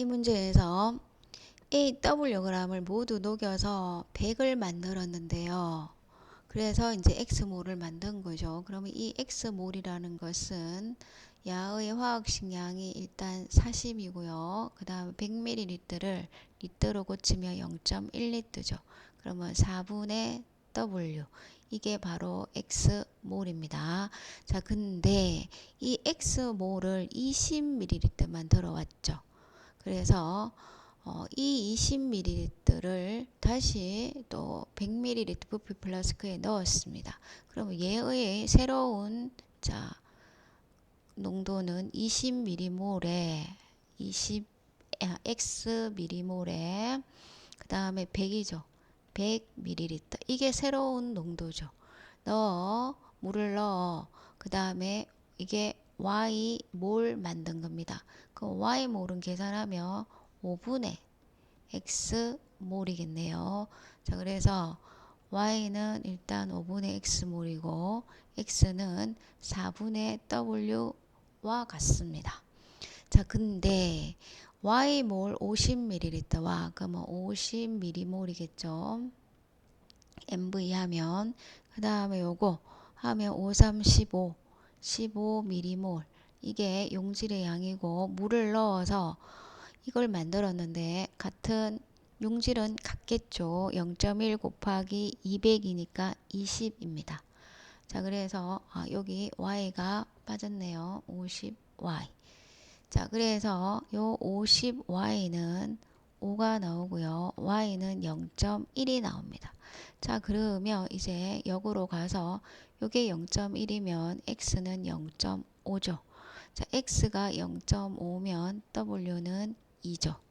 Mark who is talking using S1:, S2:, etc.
S1: 이 문제에서 AWg을 모두 녹여서 100을 만들었는데요. 그래서 이제 X몰을 만든 거죠. 그러면 이 X몰이라는 것은 야의 화학식량이 일단 40이고요. 그 다음에 100ml를 리터로 고치면 0.1리터죠. 그러면 4분의 W 이게 바로 X몰입니다. 자, 근데 이 X몰을 20ml만 들어왔죠. 그래서 어, 이 20ml를 다시 또 100ml 부피 플라스크에 넣었습니다. 그러면 얘의 새로운 자 농도는 20m몰에 20 아, x m몰에 그 다음에 100이죠. 100ml 이게 새로운 농도죠. 넣어 물을 넣어 그 다음에 이게 y 몰 만든 겁니다. 그 y 몰은 계산하면 5분의 x 몰이겠네요. 자, 그래서 y는 일단 5분의 x 몰이고 x는 4분의 w와 같습니다. 자, 근데 y 몰 50ml와 그러면 50m몰이겠죠. MV 하면 그 다음에 요거 하면 5, 3, 15 15m몰 이게 용질의 양이고 물을 넣어서 이걸 만들었는데 같은 용질은 같겠죠. 0.1 곱하기 200이니까 20입니다. 자, 그래서 아, 여기 y가 빠졌네요. 50y. 자, 그래서 요 50y는 5가 나오고요. y는 0.1이 나옵니다. 자, 그러면 이제 역으로 가서 요게 0.1이면 x는 0.5죠. 자, x가 0.5면 w는 2죠.